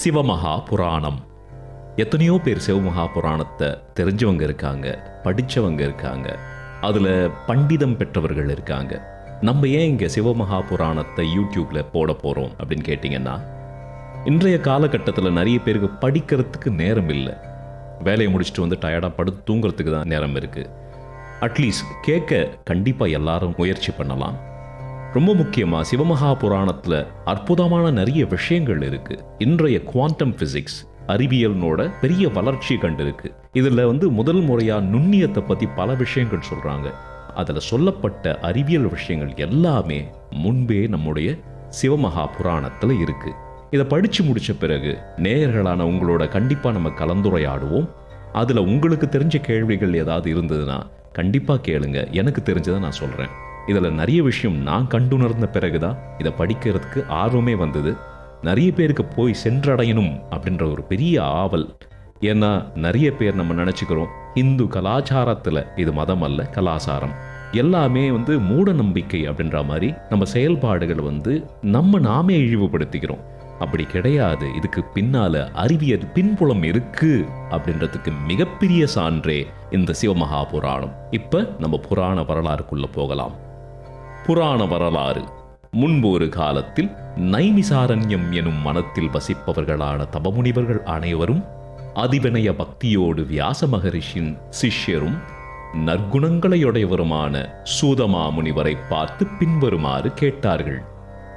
சிவமகா புராணம் எத்தனையோ பேர் சிவமகா புராணத்தை தெரிஞ்சவங்க இருக்காங்க படிச்சவங்க இருக்காங்க. அதுல பண்டிதம் பெற்றவர்கள் இருக்காங்க. நம்ம ஏன் இங்க சிவமகா புராணத்தை யூடியூப்ல போட போறோம் அப்படின்னு கேட்டிங்கன்னா இன்றைய காலகட்டத்தில் நிறைய பேருக்கு படிக்கிறதுக்கு நேரம் இல்லை. வேலையை முடிச்சுட்டு வந்து டயர்டாக படுத்து தூங்குறதுக்கு தான் நேரம் இருக்கு. அட்லீஸ்ட் கேட்க கண்டிப்பாக எல்லாரும் முயற்சி பண்ணலாம். ரொம்ப முக்கியமாக சிவமகா புராணத்தில் அற்புதமான நிறைய விஷயங்கள் இருக்கு. இன்றைய குவாண்டம் பிசிக்ஸ் அறிவியல்னோட பெரிய வளர்ச்சி கண்டிருக்கு. இதில் வந்து முதல் முறையாக நுண்ணியத்தை பற்றி பல விஷயங்கள் சொல்கிறாங்க அதில் சொல்லப்பட்ட அறிவியல் விஷயங்கள் எல்லாமே முன்பே நம்முடைய சிவமகா புராணத்தில் இருக்கு. இதை படித்து முடிச்ச பிறகு நேயர்களான உங்களோட கண்டிப்பாக நம்ம கலந்துரையாடுவோம். அதில் உங்களுக்கு தெரிஞ்ச கேள்விகள் ஏதாவது இருந்ததுன்னா கண்டிப்பாக கேளுங்க. எனக்கு தெரிஞ்சதை நான் சொல்கிறேன் இதில் நிறைய விஷயம் நான் கண்டுணர்ந்த பிறகுதான் இதை படிக்கிறதுக்கு ஆர்வமே வந்தது. நிறைய பேருக்கு போய் சென்றடையணும் அப்படின்ற ஒரு பெரிய ஆவல். ஏன்னா நிறைய பேர் நம்ம நினச்சிக்கிறோம் இந்து கலாச்சாரத்தில் இது மதம் அல்ல கலாச்சாரம். எல்லாமே வந்து மூட நம்பிக்கை அப்படின்ற மாதிரி நம்ம செயல்பாடுகள் வந்து நம்ம நாமே இழிவுபடுத்திக்கிறோம். அப்படி கிடையாது. இதுக்கு பின்னால் அறிவியல் பின்புலம் இருக்கு அப்படின்றதுக்கு மிகப்பெரிய சான்றே இந்த சிவமகா புராணம். இப்போ நம்ம புராண வரலாறுக்குள்ளே போகலாம். புராண வரலாறு. முன்பு ஒரு காலத்தில் நைமிசாரண்யம் எனும் மனத்தில் வசிப்பவர்களான தபமுனிவர்கள் அனைவரும் அதிவினய பக்தியோடு வியாச மகரிஷின் சிஷ்யரும் நற்குணங்களையுடையவருமான சூதமா முனிவரை பார்த்து பின்வருமாறு கேட்டார்கள்.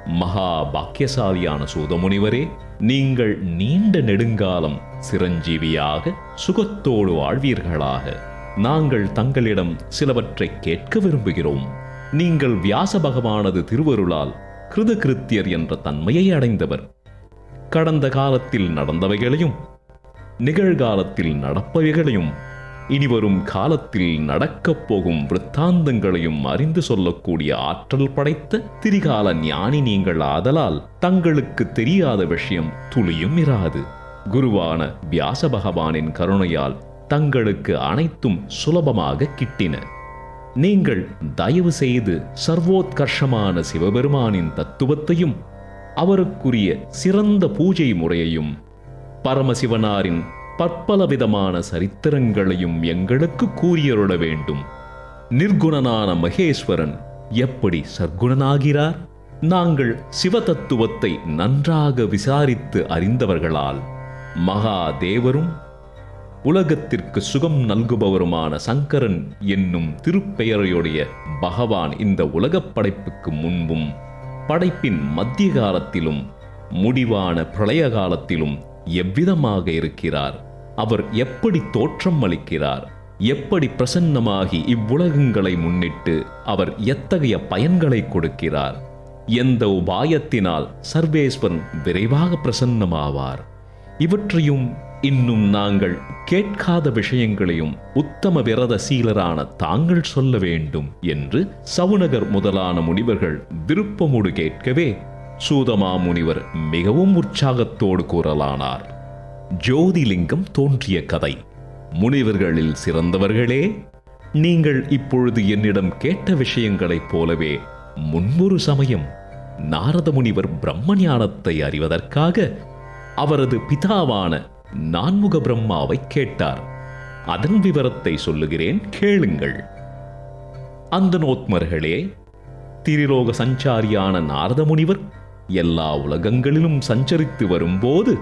மகா பாக்கியசாலியான சூதமுனிவரே நீங்கள் நீண்ட நெடுங்காலம் சிரஞ்சீவியாக சுகத்தோடு வாழ்வீர்களாக. நாங்கள் தங்களிடம் சிலவற்றை கேட்க விரும்புகிறோம். நீங்கள் வியாச பகவானது திருவருளால் கிருதகிருத்தியர் என்ற தன்மையை அடைந்தவர். கடந்த காலத்தில் நடந்தவைகளையும் நிகழ்காலத்தில் நடப்பவைகளையும் இனிவரும் காலத்தில் நடக்கப் போகும் விருத்தாந்தங்களையும் அறிந்து சொல்லக்கூடிய ஆற்றல் படைத்த திரிகால ஞானி நீங்கள் ஆதலால் தங்களுக்கு தெரியாத விஷயம் துளியும் இராது. குருவான வியாச பகவானின் கருணையால் தங்களுக்கு அனைத்தும் சுலபமாக கிட்டின. நீங்கள் தயவு செய்து சர்வோத்கர்ஷமான சிவபெருமானின் தத்துவத்தையும் அவருக்குரிய சிறந்த பூஜை முறையையும் பரமசிவனாரின் பற்பல விதமான சரித்திரங்களையும் எங்களுக்கு கூறியருள வேண்டும். நிர்குணனான மகேஸ்வரன் எப்படி சர்க்குணனாகிறார்? நாங்கள் சிவதத்துவத்தை நன்றாக விசாரித்து அறிந்தவர்களால் மகாதேவரும் உலகத்திற்கு சுகம் நல்குபவருமான சங்கரன் என்னும் திருப்பெயரையுடைய பகவான் இந்த உலகப் படைப்புக்கு முன்பும் படைப்பின் மத்திய காலத்திலும் முடிவான பிரளய காலத்திலும் எவ்விதமாக இருக்கிறார்? அவர் எப்படி தோற்றம் அளிக்கிறார்? எப்படி பிரசன்னமாகி இவ்வுலகங்களை முன்னிட்டு அவர் எத்தகைய பயன்களை கொடுக்கிறார்? எந்த உபாயத்தினால் சர்வேஸ்வரன் விரைவாக பிரசன்னமாவார்? இவற்றையும் இன்னும் நாங்கள் கேட்காத விஷயங்களையும் உத்தம விரத சீலரான தாங்கள் சொல்ல வேண்டும் என்று சவுனகர் முதலான முனிவர்கள் விருப்பமுடு கேட்கவே சூதமா முனிவர் மிகவும் உற்சாகத்தோடு கூறலானார். ஜோதிலிங்கம் தோன்றிய கதை. முனிவர்களில் சிறந்தவர்களே நீங்கள் இப்பொழுது என்னிடம் கேட்ட விஷயங்களைப் போலவே முன்பொரு சமயம் நாரத முனிவர் பிரம்ம ஞானத்தை அறிவதற்காக அவரது பிதாவான நான்முக பிரம்மாவை கேட்டார். அதன் விவரத்தை சொல்லுகிறேன் கேளுங்கள். அந்த நோத்மர்களே திரிலோக சஞ்சாரியான நாரத முனிவர் எல்லா உலகங்களிலும் சஞ்சரித்து வரும்போது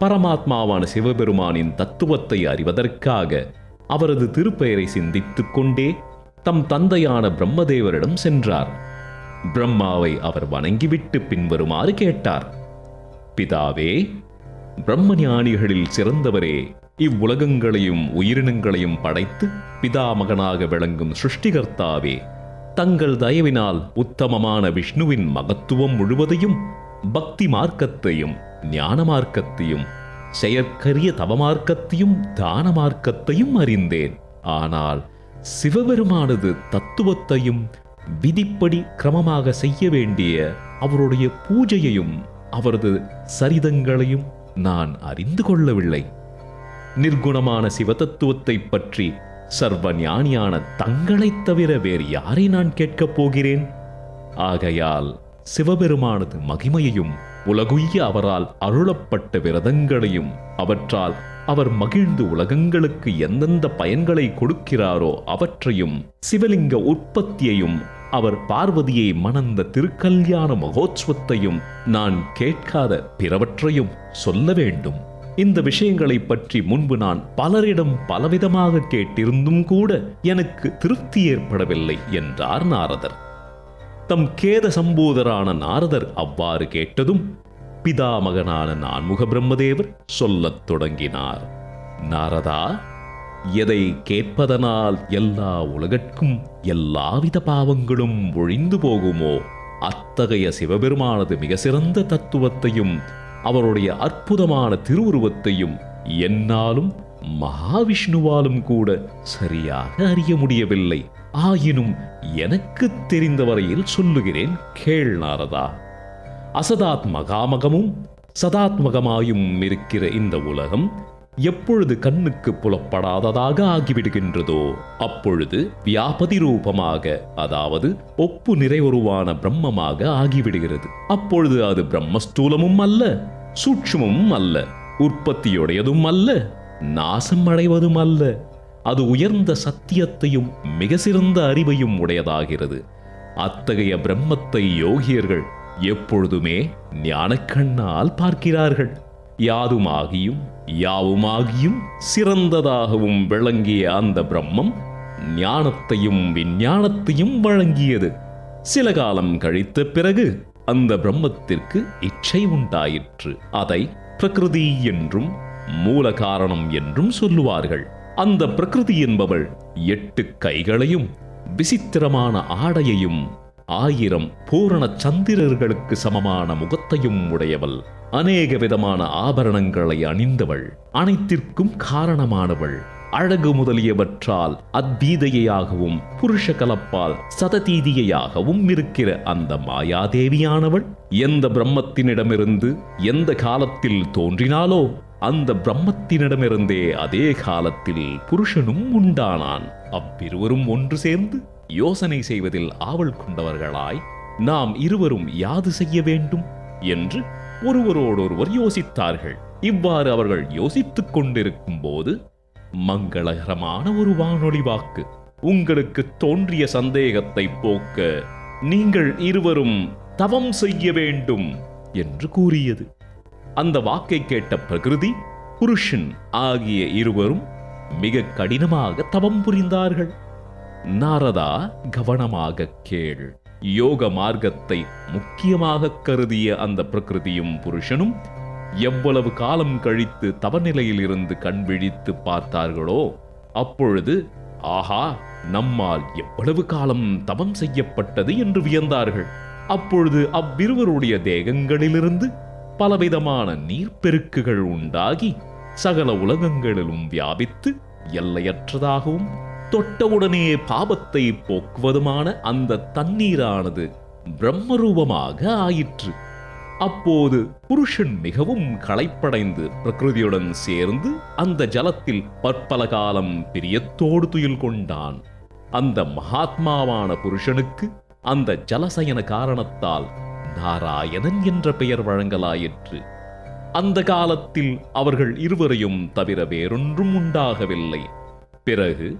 பரமாத்மாவான சிவபெருமானின் தத்துவத்தை அறிவதற்காக அவரது திருப்பெயரை சிந்தித்துக் கொண்டே தம் தந்தையான பிரம்மதேவரிடம் சென்றார். பிரம்மாவை அவர் வணங்கிவிட்டு பின்வருமாறு கேட்டார். பிதாவே பிரம்ம ஞானிகளில் சிறந்தவரே. இவ்வுலகங்களையும் உயிரினங்களையும் படைத்து பிதாமகனாக விளங்கும் சிருஷ்டிகர்த்தாவே தங்கள் தயவினால் உத்தமமான விஷ்ணுவின் மகத்துவம் முழுவதையும் பக்தி மார்க்கத்தையும் ஞான மார்க்கத்தையும் செயற்கரிய தவமார்க்கத்தையும் தான மார்க்கத்தையும் அறிந்தேன். ஆனால் சிவபெருமானது தத்துவத்தையும் விதிப்படி கிரமமாக செய்ய வேண்டிய அவருடைய பூஜையையும் அவரது சரிதங்களையும் நான் அறிந்து கொள்ளவில்லை. நிர்குணமான சிவதத்துவத்தை பற்றி சர்வ ஞானியான தங்களைத் தவிர வேறு யாரை நான் கேட்கப் போகிறேன்? ஆகையால் சிவபெருமானது மகிமையையும் உலகுய்ய அவரால் அருளப்பட்ட விரதங்களையும் அவற்றால் அவர் மகிழ்ந்து உலகங்களுக்கு எந்தெந்த பயன்களை கொடுக்கிறாரோ அவற்றையும் சிவலிங்க உற்பத்தியையும் அவர் பார்வதியை மணந்த திருக்கல்யாண மகோத்சவத்தையும் நான் கேட்காத பிறவற்றையும் சொல்ல வேண்டும். இந்த விஷயங்களைப் பற்றி முன்பு நான் பலரிடம் பலவிதமாக கேட்டிருந்தும் கூட எனக்கு திருப்தி ஏற்படவில்லை என்றார் நாரதர். தம் கேத சம்போதரான நாரதர் அவ்வாறு கேட்டதும் பிதாமகனான நான்முக பிரம்மதேவர் சொல்லத் தொடங்கினார். நாரதா எதை கேட்பதனால் எல்லா உலகற்கும் எல்லாவித பாவங்களும் ஒழிந்து போகுமோ அத்தகைய சிவபெருமானது மிக சிறந்த தத்துவத்தையும் அவருடைய அற்புதமான திருவுருவத்தையும் என்னாலும் மகாவிஷ்ணுவாலும் கூட சரியாக அறிய முடியவில்லை. ஆயினும் எனக்கு தெரிந்த வரையில் சொல்லுகிறேன் கேள் நாரதா. அசதாத்மகாமகமும் சதாத்மகமாயும் இருக்கிற இந்த உலகம் எப்பொழுது கண்ணுக்கு புலப்படாததாக ஆகிவிடுகின்றதோ அப்பொழுது வியாபதி ரூபமாக அதாவது ஒப்பு நிறைவுருவான பிரம்மமாக ஆகிவிடுகிறது. அப்பொழுது அது பிரம்மஸ்தூலமும் அல்ல சூட்சுமமும் அல்ல உற்பத்தியுடையதும் அல்ல நாசம் அடைவதும் அல்ல. அது உயர்ந்த சத்தியத்தையும் மிக சிறந்த அறிவையும் உடையதாகிறது. அத்தகைய பிரம்மத்தை யோகியர்கள் எப்பொழுதுமே ஞானக்கண்ணால் பார்க்கிறார்கள். யாதுமாகியும் யாவுமாகியும் சிறந்ததாகவும் விளங்கிய அந்த பிரம்மம் ஞானத்தையும் விஞ்ஞானத்தையும் வழங்கியது. சில காலம் கழித்த பிறகு அந்த பிரம்மத்திற்கு இச்சை உண்டாயிற்று. அதை பிரகிருதி என்றும் மூல காரணம் என்றும் சொல்லுவார்கள். அந்த பிரகிருதி என்பவள் எட்டு கைகளையும் விசித்திரமான ஆடையையும் ஆயிரம் பூரண சந்திரர்களுக்கு சமமான முகத்தையும் உடையவள். அநேக விதமான ஆபரணங்களை அணிந்தவள் அனைத்திற்கும் காரணமானவள். அழகு முதலியவற்றால் அத்வீதையாகவும் புருஷ கலப்பால் சததீதியையாகவும் இருக்கிற அந்த மாயாதேவியானவள் எந்த பிரம்மத்தினிடமிருந்து எந்த காலத்தில் தோன்றினாலோ அந்த பிரம்மத்தினிடமிருந்தே அதே காலத்தில் புருஷனும் உண்டானான். அவ்விருவரும் ஒன்று சேர்ந்து யோசனை செய்வதில் ஆவல் கொண்டவர்களாய் நாம் இருவரும் யாது செய்ய வேண்டும் என்று ஒருவரோடொருவர் யோசித்தார்கள். இவ்வாறு அவர்கள் யோசித்துக் கொண்டிருக்கும் போது மங்களகரமான ஒரு வானொலி வாக்கு. உங்களுக்கு தோன்றிய சந்தேகத்தை போக்க நீங்கள் இருவரும் தவம் செய்ய வேண்டும் என்று கூறியது. அந்த வாக்கை கேட்ட பிரகிருதி புருஷன் ஆகிய இருவரும் மிக கடினமாக தவம் புரிந்தார்கள். நாரதா கவனமாக கேள். யோக மார்க்கத்தை முக்கியமாக கருதிய அந்த பிரகிருதியும் புருஷனும் எவ்வளவு காலம் கழித்து தவநிலையில் இருந்து கண் விழித்து பார்த்தார்களோ அப்பொழுது ஆஹா நம்மால் எவ்வளவு காலம் தவம் செய்யப்பட்டது என்று வியந்தார்கள். அப்பொழுது அவ்விருவருடைய தேகங்களிலிருந்து பலவிதமான நீர்ப்பெருக்குகள் உண்டாகி சகல உலகங்களிலும் வியாபித்து எல்லையற்றதாகவும் தொட்டவுடனே பாபத்தை போக்குவதுமான அந்த தண்ணீரானது பிரம்மரூபமாக ஆயிற்று. அப்போது புருஷன் மிகவும் களைப்படைந்து பிரகிருதியுடன் சேர்ந்து அந்த ஜலத்தில் பற்பல காலம் பிரியத்தோடு துயில் கொண்டான். அந்த மகாத்மாவான புருஷனுக்கு அந்த ஜலசயன காரணத்தால் நாராயணன் என்ற பெயர் வழங்கலாயிற்று. அந்த காலத்தில் அவர்கள் இருவரையும் தவிர வேறொன்றும் உண்டாகவில்லை. பிறகு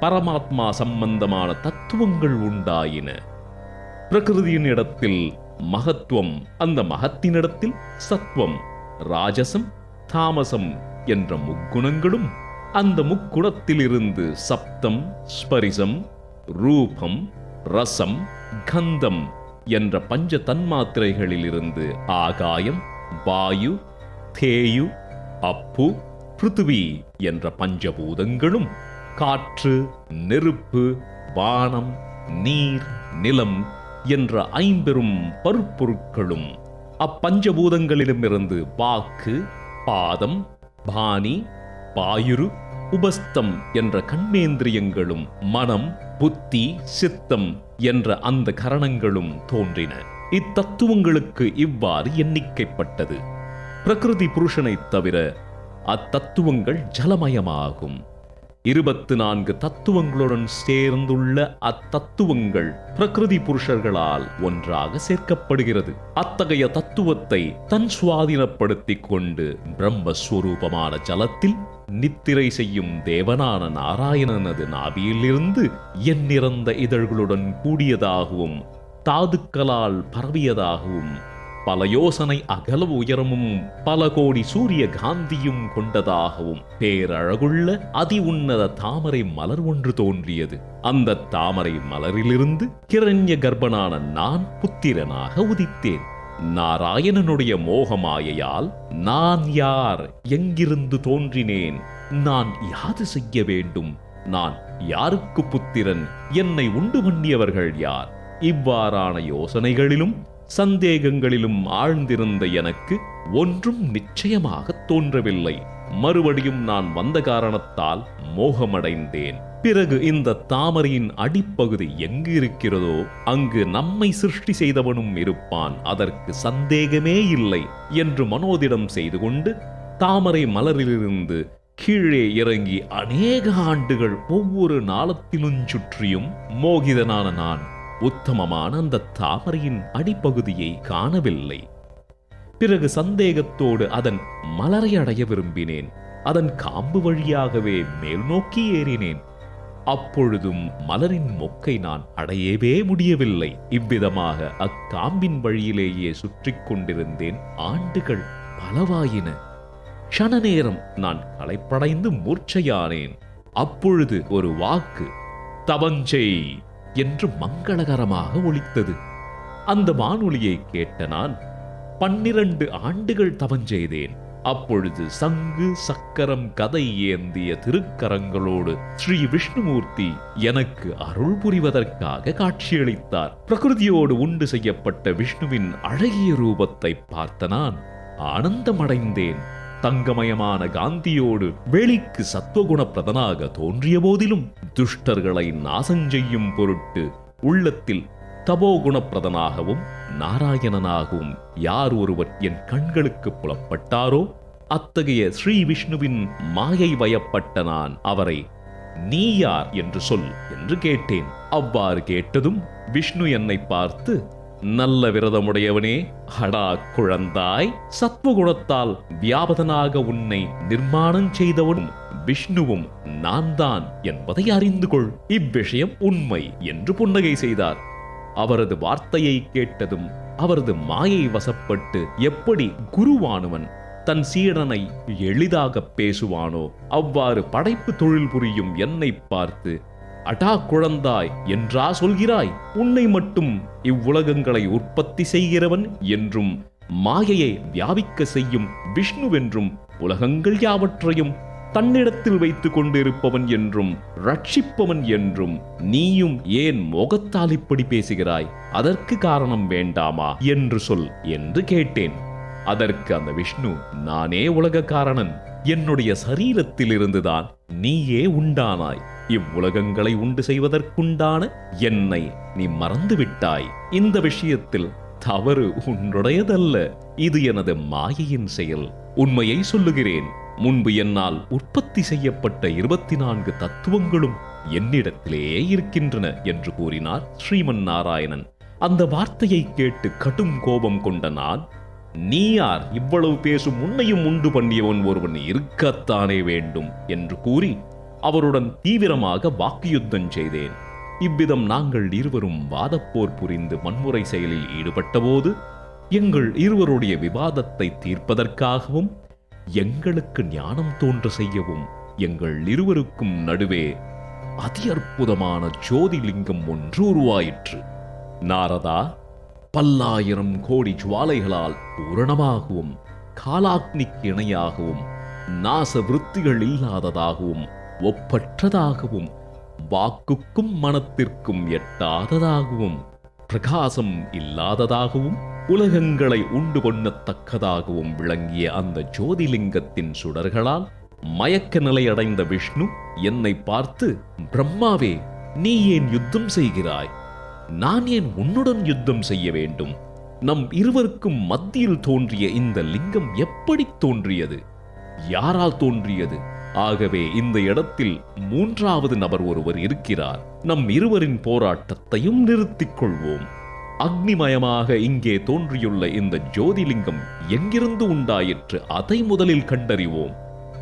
பரமாத்மா சம்பந்தமான தத்துவங்கள் உண்டாயின. பிரகிருதியின் இடத்தில் மகத்துவம் அந்த மகத்தினிடத்தில் சத்துவம் ராஜசம் தாமசம் என்ற முக்குணங்களும் அந்த முக்குணத்திலிருந்து சப்தம் ஸ்பரிசம் ரூபம் ரசம் கந்தம் என்ற பஞ்ச தன்மாத்திரைகளிலிருந்து ஆகாயம் வாயு தேயு அப்பு பிருத்துவி என்ற பஞ்சபூதங்களும் காற்று நெருப்பு வானம் நீர் நிலம் என்ற ஐம்பெரும் பருப்பொருட்களும் அப்பஞ்சபூதங்களிடமிருந்து வாக்கு பாதம் பாணி பாயுரு உபஸ்தம் என்ற கண்மேந்திரியங்களும் மனம் புத்தி சித்தம் என்ற அந்த கரணங்களும் தோன்றின. இத்தத்துவங்களுக்கு இவ்வாறு எண்ணிக்கைப்பட்டது. பிரகிருதி புருஷனைத் தவிர அத்தத்துவங்கள் ஜலமயமாகும். இருபத்து நான்கு தத்துவங்களுடன் சேர்ந்துள்ள அத்தத்துவங்கள் பிரகிருதி புருஷர்களால் ஒன்றாக சேர்க்கப்படுகிறது. அத்தகைய தத்துவத்தை தன் சுவாதீனப்படுத்திக் கொண்டு பிரம்மஸ்வரூபமான ஜலத்தில் நித்திரை செய்யும் தேவனான நாராயணனது நாபியிலிருந்து எண்ணிறந்த இதழ்களுடன் கூடியதாகவும் தாதுக்களால் பரவியதாகவும் பல யோசனை அகல உயரமும் பல கோடி சூரிய காந்தியும் கொண்டதாகவும் பேரழகுள்ள அதி உன்னத தாமரை மலர் ஒன்று தோன்றியது அந்த தாமரை மலரிலிருந்து கிரண்ய கர்ப்பனான நான் புத்திரனாக உதித்தேன் நாராயணனுடைய மோகமாயையால் நான் யார் எங்கிருந்து தோன்றினேன் நான் யாது செய்ய வேண்டும் நான் யாருக்கு புத்திரன் என்னை உண்டு பண்ணியவர்கள் யார் இவ்வாறான யோசனைகளிலும் சந்தேகங்களிலும் ஆழ்ந்திருந்த எனக்கு ஒன்றும் நிச்சயமாக தோன்றவில்லை. மறுபடியும் நான் வந்த காரணத்தால் மோகமடைந்தேன். பிறகு இந்த தாமரையின் அடிப்பகுதி எங்கு இருக்கிறதோ அங்கு நம்மை சிருஷ்டி செய்தவனும் இருப்பான். அதற்கு சந்தேகமே இல்லை என்று மனோதிடம் செய்து கொண்டு தாமரை மலரிலிருந்து கீழே இறங்கி அநேக ஆண்டுகள் ஒவ்வொரு நாளத்திலும் சுற்றியும் மோகிதனான நான் உத்தமமான அந்த தாமரையின் அடிப்பகுதியை காணவில்லை. பிறகு சந்தேகத்தோடு அதன் மலரை அடைய விரும்பினேன். அதன் காம்பு வழியாகவே மேல் நோக்கி ஏறினேன். அப்பொழுதும் மலரின் மொக்கை நான் அடையவே முடியவில்லை. இவ்விதமாக அக்காம்பின் வழியிலேயே சுற்றி கொண்டிருந்தேன் ஆண்டுகள் பலவாயின. க்ஷண நேரம் நான் களைப்படைந்து மூர்ச்சையானேன். அப்பொழுது ஒரு வாக்கு தவஞ்செய்! என்று மங்களகரமாக ஒழித்தது அந்த வானொலியை கேட்ட நான் பன்னிரண்டு ஆண்டுகள் தவஞ்செய்தேன் அப்பொழுது சங்கு சக்கரம் கதை ஏந்திய திருக்கரங்களோடு ஸ்ரீ விஷ்ணுமூர்த்தி எனக்கு அருள் புரிவதற்காக காட்சியளித்தார். பிரகிருதியோடு உண்டு செய்யப்பட்ட விஷ்ணுவின் அழகிய ரூபத்தை பார்த்த நான் ஆனந்தமடைந்தேன். தங்கமயமான காந்தியோடு வெளிக்கு சத்துவகுண பிரதனாக தோன்றிய போதிலும் துஷ்டர்களை நாசஞ்செய்யும் பொருட்டு உள்ளத்தில் தபோகுணப்பிரதனாகவும் நாராயணனாகவும் யார் ஒருவர் என் கண்களுக்கு புலப்பட்டாரோ அத்தகைய ஸ்ரீ விஷ்ணுவின் மாயை வயப்பட்ட நான் அவரை நீ யார் என்று சொல் என்று கேட்டேன். அவ்வாறு கேட்டதும் விஷ்ணு என்னை பார்த்து நல்ல விரதமுடையவனே அடா குழந்தாய் சத்வகுணத்தால் வியாபதனாக உன்னை நிர்மாணம் செய்தவனும் விஷ்ணுவும் நான் தான் என்பதை அறிந்து கொள். இவ்விஷயம் உண்மை என்று புன்னகை செய்தார். அவரது வார்த்தையை கேட்டதும் அவரது மாயை வசப்பட்டு எப்படி குருவானவன் தன் சீடனை எளிதாக பேசுவானோ அவ்வாறு படைப்பு தொழில் புரியும் என்னை பார்த்து அடா குழந்தாய் என்றா சொல்கிறாய்? உன்னை மட்டும் இவ்வுலகங்களை உற்பத்தி செய்கிறவன் என்றும் மாயையை வியாபிக்க செய்யும் விஷ்ணுவென்றும் உலகங்கள் யாவற்றையும் தன்னிடத்தில் வைத்துக் கொண்டிருப்பவன் என்றும் ரட்சிப்பவன் என்றும் நீயும் ஏன் முகத்தால் இப்படி பேசுகிறாய்? அதற்கு காரணம் வேண்டாமா? என்று சொல் என்று கேட்டேன். அதற்கு அந்த விஷ்ணு நானே உலக காரணன் என்னுடைய சரீரத்திலிருந்துதான் நீயே உண்டானாய். இவ்வுலகங்களை உண்டு செய்வதற்குண்டான என்னை நீ மறந்து விட்டாய் இந்த விஷயத்தில் தவறு உன்னுடையதல்ல. இது எனது மாயையின் செயல். உண்மையை சொல்லுகிறேன். முன்பு என்னால் உற்பத்தி செய்யப்பட்ட இருபத்தி நான்கு தத்துவங்களும் என்னிடத்திலேயே இருக்கின்றன என்று கூறினார் ஸ்ரீமன் நாராயணன் அந்த வார்த்தையை கேட்டு கடும் கோபம் கொண்ட நான் நீ யார்? இவ்வளவு பேசும் உன்னையும் உண்டு பண்ணியவன் ஒருவன் இருக்கத்தானே வேண்டும்? என்று கூறி அவருடன் தீவிரமாக வாக்குயுத்தம் செய்தேன். இவ்விதம் நாங்கள் இருவரும் வாதப்போர் புரிந்து வன்முறை செயலில் ஈடுபட்டபோது எங்கள் இருவருடைய விவாதத்தை தீர்ப்பதற்காகவும் எங்களுக்கு ஞானம் தோன்ற செய்யவும் எங்கள் இருவருக்கும் நடுவே அதி அற்புதமான ஜோதிலிங்கம் ஒன்று உருவாயிற்று. நாரதா பல்லாயிரம் கோடி ஜுவாலைகளால் பூரணமாகவும் காலாக்னிக்கு இணையாகவும் நாச விருத்திகள் இல்லாததாகவும் ஒப்பற்றதாகவும் வாக்குக்கும் மனத்திற்கும் எட்டாததாகவும் பிரகாசம் இல்லாததாகவும் உலகங்களை உண்டு கொண்ணத்தக்கதாகவும் விளங்கிய அந்த ஜோதிலிங்கத்தின் சுடர்களால் மயக்க நிலையடைந்த விஷ்ணு என்னை பார்த்து பிரம்மாவே நீ ஏன் யுத்தம் செய்கிறாய்? நான் ஏன் உன்னுடன் யுத்தம் செய்ய வேண்டும்? நம் இருவருக்கும் மத்தியில் தோன்றிய இந்த லிங்கம் எப்படி தோன்றியது? யாரால் தோன்றியது? ஆகவே இந்த இடத்தில் மூன்றாவது நபர் ஒருவர் இருக்கிறார். நம் இருவரின் போராட்டத்தையும் நிறுத்திக் கொள்வோம் அக்னிமயமாக இங்கே தோன்றியுள்ள இந்த ஜோதிலிங்கம் எங்கிருந்து உண்டாயிற்று அதை முதலில் கண்டறிவோம்.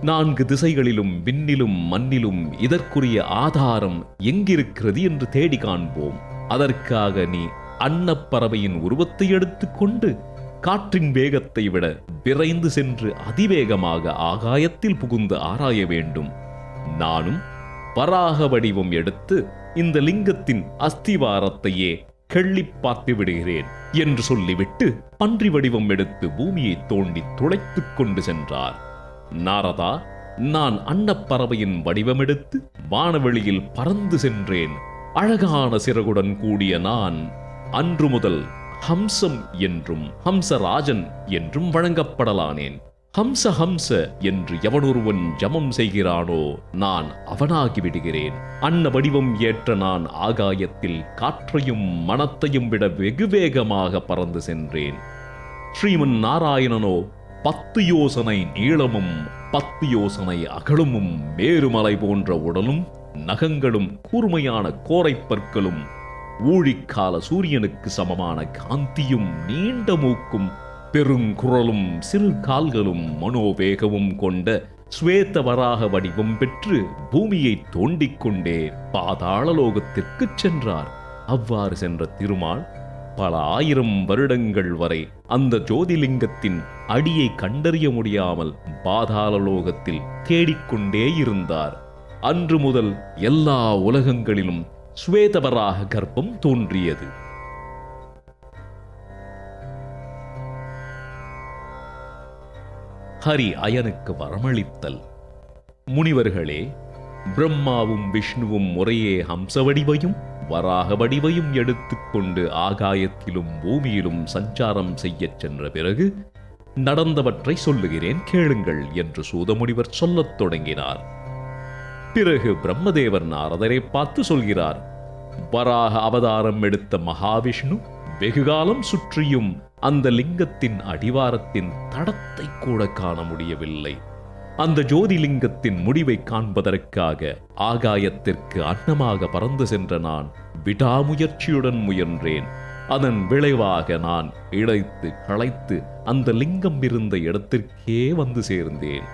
நான்கு திசைகளிலும் விண்ணிலும் மண்ணிலும் இதற்குரிய ஆதாரம் எங்கிருக்கிறது என்று தேடி காண்போம். அதற்காக நீ அன்னப்பறவையின் உருவத்தை எடுத்துக்கொண்டு காற்றின் வேகத்தை விட விரைந்து சென்று அதிவேகமாக ஆகாயத்தில் புகுந்து ஆராய வேண்டும். நானும் வராக வடிவம் எடுத்து இந்த லிங்கத்தின் அஸ்திவாரத்தையே கெள்ளி பார்த்து விடுகிறேன் என்று சொல்லிவிட்டு பன்றி வடிவம் எடுத்து பூமியை தோண்டி துளைத்துக் கொண்டு சென்றார். நாரதா நான் அன்னப்பறவையின் வடிவமெடுத்து வானவெளியில் பறந்து சென்றேன். அழகான சிறகுடன் கூடிய நான் அன்று முதல் ஹம்சம் என்றும் ஹம்சராஜன் என்றும் வழங்கப்படலானேன். ஹம்ச ஹம்ச என்று எவனொருவன் ஜமம் செய்கிறானோ நான் அவனாகி விடுகிறேன். அன்ன வடிவம் ஏற்ற நான் ஆகாயத்தில் காற்றையும் மனத்தையும் விட வெகு வேகமாக பறந்து சென்றேன். ஸ்ரீமன் நாராயணனோ பத்து யோசனை நீளமும் பத்து யோசனை அகலமும் மேருமலை போன்ற உடலும் நகங்களும் கூர்மையான கோரைப் பற்களும் ஊழிக்கால சூரியனுக்கு சமமான காந்தியும் நீண்ட மூக்கும் பெருங்குரலும் சிறு கால்களும் மனோவேகமும் கொண்ட ஸ்வேதவராக வடிவம் பெற்று பூமியை தோண்டிக் கொண்டே பாதாள லோகத்திற்கு சென்றார். அவ்வாறு சென்ற திருமால் பல ஆயிரம் வருடங்கள் வரை அந்த ஜோதிலிங்கத்தின் அடியை கண்டறிய முடியாமல் பாதாள லோகத்தில் தேடிக்கொண்டே இருந்தார். அன்று முதல் எல்லா உலகங்களிலும் ஸ்வேதவராக கர்ப்பம் தோன்றியது. ஹரி அயனுக்கு வரமளித்தல். முனிவர்களே பிரம்மாவும் விஷ்ணுவும் முறையே ஹம்ச வடிவையும் வராக வடிவையும் எடுத்துக்கொண்டு ஆகாயத்திலும் பூமியிலும் சஞ்சாரம் செய்யச் சென்ற பிறகு நடந்தவற்றை சொல்லுகிறேன் கேளுங்கள் என்று சூதமுனிவர் சொல்லத் தொடங்கினார். பிறகு பிரம்மதேவர் நாரதரை பார்த்து சொல்கிறார் வராக அவதாரம் எடுத்த மகாவிஷ்ணு வெகுகாலம் சுற்றியும் அந்த லிங்கத்தின் அடிவாரத்தின் தடத்தை கூட காண முடியவில்லை. அந்த ஜோதிலிங்கத்தின் முடிவை காண்பதற்காக ஆகாயத்திற்கு அன்னமாக பறந்து சென்ற நான் விடாமுயற்சியுடன் முயன்றேன். அதன் விளைவாக நான் இழைத்து களைத்து அந்த லிங்கம் இருந்த இடத்திற்கே வந்து சேர்ந்தேன்.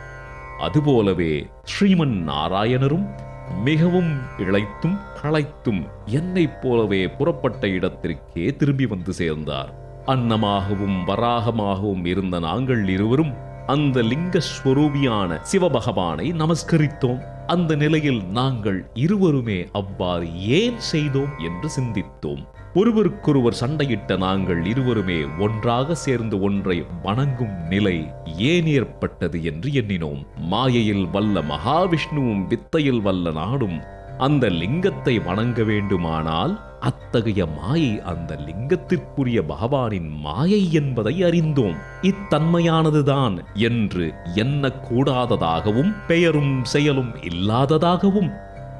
அதுபோலவே ஸ்ரீமன் நாராயணரும் மிகவும் இழைத்தும் களைத்தும் என்னைப் போலவே புறப்பட்ட இடத்திற்கே திரும்பி வந்து சேர்ந்தார். அன்னமாகவும் வராகமாகவும் இருந்த நாங்கள் இருவரும் அந்த லிங்க ஸ்வரூபியான சிவபகவானை நமஸ்கரித்தோம். அந்த நிலையில் நாங்கள் இருவருமே அவ்வாறு ஏன் செய்தோம் என்று சிந்தித்தோம். ஒருவருக்கொருவர் சண்டையிட்ட நாங்கள் இருவருமே ஒன்றாக சேர்ந்து ஒன்றை வணங்கும் நிலை ஏன் ஏற்பட்டது என்று எண்ணினோம். மாயையில் வல்ல மகாவிஷ்ணுவும் வித்தையில் வல்ல நாடும் அந்த லிங்கத்தை வணங்க வேண்டுமானால் அத்தகைய மாயை அந்த லிங்கத்திற்குரிய பகவானின் மாயை என்பதை அறிந்தோம். இத்தன்மையானதுதான் என்று எண்ணக்கூடாததாகவும் பெயரும் செயலும் இல்லாததாகவும்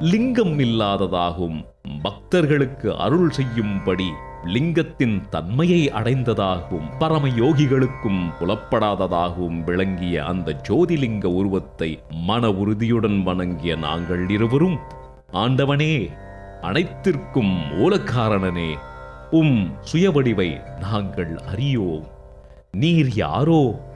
லிங்கம் இல்லாததாகவும் பக்தர்களுக்கு அருள் செய்யும்படி லிங்கத்தின் தன்மையை அடைந்ததாகவும் பரமயோகிகளுக்கும் புலப்படாததாகவும் விளங்கிய அந்த ஜோதிலிங்க உருவத்தை மன உறுதியுடன் வணங்கிய நாங்கள் இருவரும் ஆண்டவனே அனைத்திற்கும் மூலக்காரணனே உம் சுயவடிவை நாங்கள் அறியோம். நீர் யாரோ?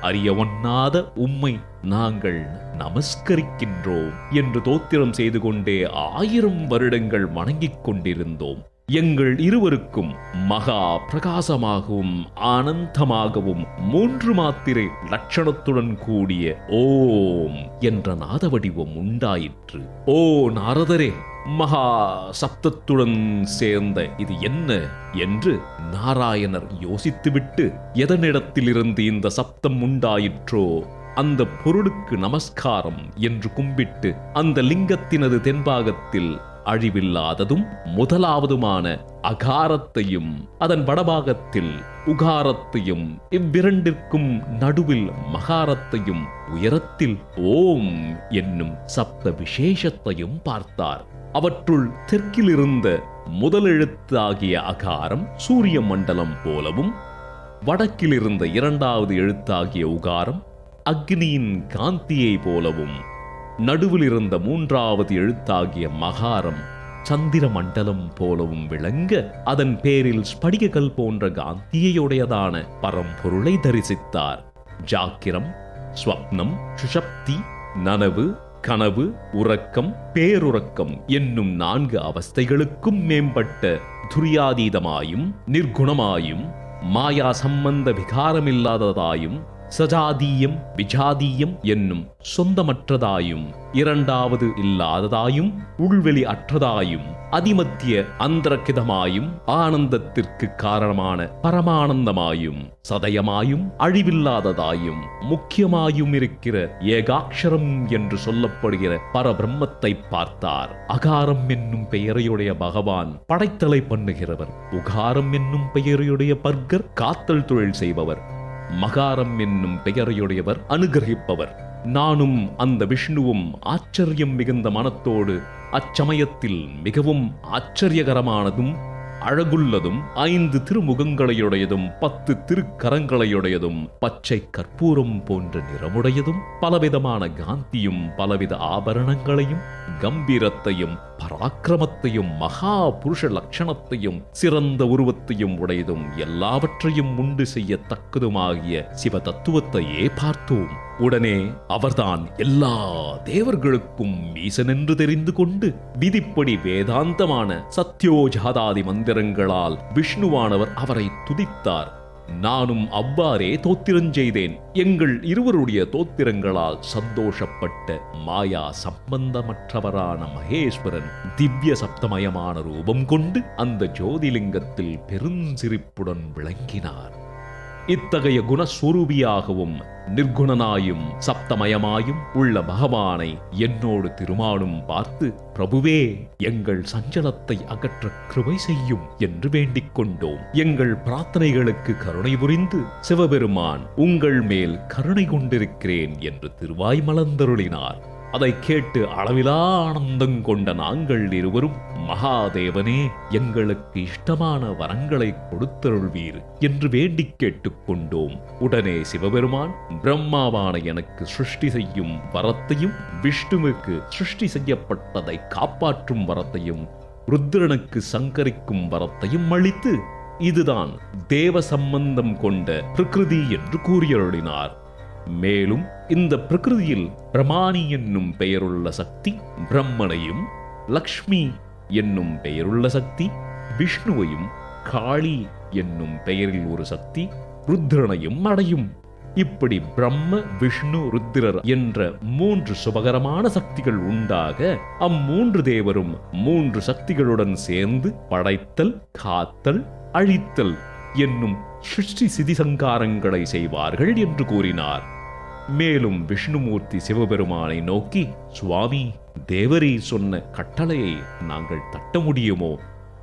அறிய ஒண்ணாத உம்மை நாங்கள் நமஸ்கரிக்கின்றோம் என்று தோத்திரம் செய்து கொண்டே ஆயிரம் வருடங்கள் வணங்கிக் கொண்டிருந்தோம். எங்கள் இருவருக்கும் மகா பிரகாசமாகவும் ஆனந்தமாகவும் மூன்று மாத்திரை லட்சணத்துடன் கூடிய ஓம் என்ற நாத வடிவம் உண்டாயிற்று. ஓ நாரதரே மகா சப்தத்துடன் சேர்ந்த இது என்ன என்று நாராயணர் யோசித்துவிட்டு எதனிடத்திலிருந்து இந்த சப்தம் உண்டாயிற்றோ அந்த பொருளுக்கு நமஸ்காரம் என்று கும்பிட்டு அந்த லிங்கத்தினது தென்பாகத்தில் அழிவில்லாததும் முதலாவதுமான அகாரத்தையும் அதன் வடபாகத்தில் உகாரத்தையும் இவ்விரண்டிற்கும் நடுவில் மகாரத்தையும் உயரத்தில் ஓம் என்னும் சப்த விசேஷத்தையும் பார்த்தார். அவற்றுள் தெற்கில் இருந்த முதலெழுத்து அகாரம் சூரிய மண்டலம் போலவும் வடக்கிலிருந்த இரண்டாவது எழுத்தாகிய உகாரம் அக்னியின் காந்தியை போலவும் நடுவில் இருந்த மூன்றாவது எழுத்தாகிய மகாரம் சந்திர மண்டலம் போலவும் விளங்க அதன் பேரில் ஸ்படிகக்கல் போன்ற காந்தியையுடையதான பரம்பொருளை தரிசித்தார். ஜாக்கிரம் ஸ்வப்னம் சுஷப்தி நனவு கனவு உறக்கம் பேருறக்கம் என்னும் நான்கு அவஸ்தைகளுக்கும் மேம்பட்ட துரியாதீதமாயும் நிர்குணமாயும் மாயா சம்பந்த விகாரமில்லாததாயும் சஜாதீயம் விஜாதீயம் என்னும் சொந்தமற்றதாயும் இரண்டாவது இல்லாததாயும் உள்வெளி அற்றதாயும் அதிமத்திய அந்தரகிதமாயும் ஆனந்தத்திற்கு காரணமான பரமானந்தமாயும் சதயமாயும் அழிவில்லாததாயும் முக்கியமாயும் இருக்கிற ஏகாட்சரம் என்று சொல்லப்படுகிற பரபிரம்மத்தை பார்த்தார். அகாரம் என்னும் பெயரையுடைய பகவான் படைத்தலை பண்ணுகிறவர். உகாரம் என்னும் பெயரையுடைய பர்கர் காத்தல் தொழில் செய்பவர். மகாரம் என்னும் பெயரையுடையவர் அனுகிரகிப்பவர். நானும் அந்த விஷ்ணுவும் ஆச்சரியம் மிகுந்த மனத்தோடு அச்சமயத்தில் மிகவும் ஆச்சரியகரமானதும் அழகுள்ளதும் ஐந்து திருமுகங்களையுடையதும் பத்து திருக்கரங்களையுடையதும் பச்சை கற்பூரம் போன்ற நிறமுடையதும் பலவிதமான காந்தியும் பலவித ஆபரணங்களையும் கம்பீரத்தையும் பராக்கிரமத்தையும் மகா புருஷ லட்சணத்தையும் சிறந்த உருவத்தையும் உடையதும் எல்லாவற்றையும் உண்டு செய்யத்தக்கதுமாகிய சிவ தத்துவத்தையே பார்த்தோம். உடனே அவர்தான் எல்லா தேவர்களுக்கும் ஈசனென்று தெரிந்து கொண்டு விதிப்படி வேதாந்தமான சத்யோஜாதாதி மந்திரங்களால் விஷ்ணுவானவர் அவரை துதித்தார். நானும் அவ்வாறே தோத்திரஞ்செய்தேன். எங்கள் இருவருடைய தோத்திரங்களால் சந்தோஷப்பட்ட மாயா சம்பந்தமற்றவரான மகேஸ்வரன் திவ்ய சப்தமயமான ரூபம் கொண்டு அந்த ஜோதிலிங்கத்தில் பெருஞ்சிரிப்புடன் விளங்கினார். இத்தகைய குணஸ்வரூபியாகவும் நிர்குணனாயும் சப்தமயமாயும் உள்ள பகவானை என்னோடு திருமாலும் பார்த்து பிரபுவே எங்கள் சஞ்சலத்தை அகற்ற கிருபை செய்யும் என்று வேண்டிக் கொண்டோம். எங்கள் பிரார்த்தனைகளுக்கு கருணை புரிந்து சிவபெருமான் உங்கள் மேல் கருணை கொண்டிருக்கிறேன் என்று திருவாய் மலர்ந்தருளினார். அதை கேட்டு அளவிலா ஆனந்தம் கொண்ட நாங்கள் இருவரும் மகாதேவனே எங்களுக்கு இஷ்டமான வரங்களை கொடுத்தருள்வீர் என்று வேண்டிக் கேட்டுக்கொண்டோம் உடனே சிவபெருமான் பிரம்மாவான எனக்கு சிருஷ்டி செய்யும் வரத்தையும் விஷ்ணுவுக்கு சிருஷ்டி செய்யப்பட்டதை காப்பாற்றும் வரத்தையும் ருத்ரனுக்கு சங்கரிக்கும் வரத்தையும் அளித்து இதுதான் தேவ சம்பந்தம் கொண்ட பிரகிருதி என்று கூறியருளினார். மேலும் இந்த பிரகிருதியில் பிரமாணி என்னும் பெயருள்ள சக்தி பிரம்மனையும் லக்ஷ்மி என்னும் பெயருள்ள சக்தி விஷ்ணுவையும் காளி என்னும் பெயரில் ஒரு சக்தி ருத்ரனையும் அடையும். இப்படி பிரம்ம விஷ்ணு ருத்திரர் என்ற மூன்று சுபகரமான சக்திகள் உண்டாக அம்மூன்று தேவரும் மூன்று சக்திகளுடன் சேர்ந்து படைத்தல் காத்தல் அழித்தல். என்னும் சிருஷ்டி சிதிசங்காரங்களை செய்வார்கள் என்று கூறினார். மேலும் விஷ்ணுமூர்த்தி சிவபெருமானை நோக்கி சுவாமி தேவரீ சொன்ன கட்டளையை நாங்கள் தட்ட முடியுமோ?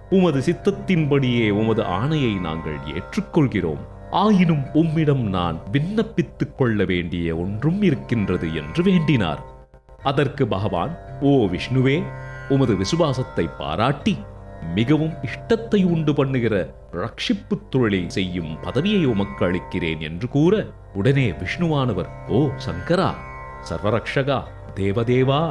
உமது சித்தத்தின்படியே உமது ஆணையை நாங்கள் ஏற்றுக்கொள்கிறோம். ஆயினும் உம்மிடம் நான் விண்ணப்பித்துக் கொள்ள வேண்டிய ஒன்றும் இருக்கின்றது என்று வேண்டினார். அதற்கு பகவான் ஓ விஷ்ணுவே உமது விசுவாசத்தை பாராட்டி மிகவும் இஷ்டத்தை உண்டு பண்ணுகிற ரட்சிப்பு தொழிலை செய்யும் பதவியை உமக்கு அளிக்கிறேன் என்று கூற உடனே விஷ்ணுவானவர் ஓ சங்கரா சர்வரக்ஷகா தேவதேவா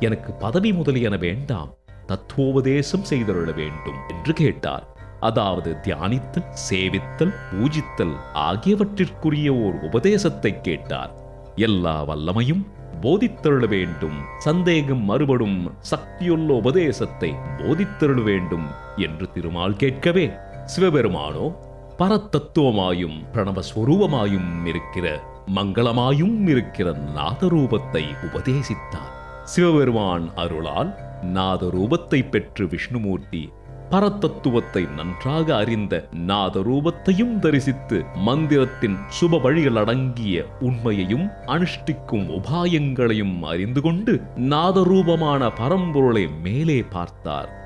எனக்கு பதவி முதலியன வேண்டாம் தத்துவோபதேசம் செய்தருள வேண்டும் என்று கேட்டார். அதாவது தியானித்தல் சேவித்தல் பூஜித்தல் ஆகியவற்றிற்குரிய ஓர் உபதேசத்தை கேட்டார். எல்லா வல்லமையும் போதித்தருள வேண்டும் சந்தேகம் மறுபடும் சக்தியுள்ள உபதேசத்தை போதித்தருள வேண்டும் என்று திருமால் கேட்கவே சிவபெருமானோ பரத்தத்துவமாயும் பிரணவஸ்வரூபமாயும் இருக்கிற மங்களமாயும் இருக்கிற நாதரூபத்தை உபதேசித்தார். சிவபெருமான் அருளால் நாதரூபத்தை பெற்று விஷ்ணுமூர்த்தி பரத்தத்துவத்தை நன்றாக அறிந்த நாதரூபத்தையும் தரிசித்து மந்திரத்தின் சுப வழிகள் அடங்கிய உண்மையையும் அனுஷ்டிக்கும் உபாயங்களையும் அறிந்து கொண்டு நாதரூபமான பரம்பொருளை மேலே பார்த்தார்.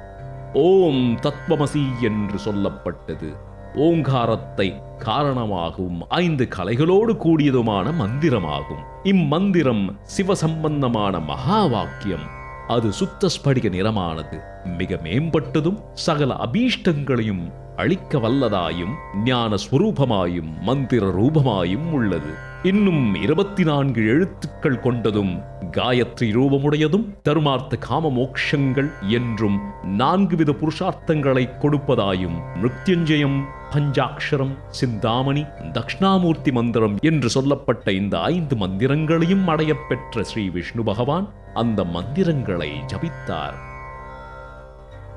ஓம் தத்வமசி என்று சொல்லப்பட்டது. ஓங்காரத்தை காரணமாகவும் ஐந்து கலைகளோடு கூடியதுமான மந்திரமாகும். இம்மந்திரம் சிவசம்பந்தமான மகா வாக்கியம் அது சுத்த ஸ்படிக நிறமானது. மிக மேம்பட்டதும் சகல அபீஷ்டங்களையும் அழிக்க வல்லதாயும் ஞான ஸ்வரூபமாயும் மந்திர ரூபமாயும் உள்ளது. இன்னும் இருபத்தி நான்கு எழுத்துக்கள் கொண்டதும் காயத்ரி ரூபமுடையதும் தருமார்த்த காம மோக்ஷங்கள் என்றும் நான்கு வித புருஷார்த்தங்களை கொடுப்பதாயும் மிருத்யுஞ்சயம் பஞ்சாக்ஷரம் சிந்தாமணி தக்ஷணாமூர்த்தி மந்திரம் என்று சொல்லப்பட்ட இந்த ஐந்து மந்திரங்களையும் அடையப்பெற்ற ஸ்ரீ விஷ்ணு பகவான் அந்த மந்திரங்களை ஜபித்தார்.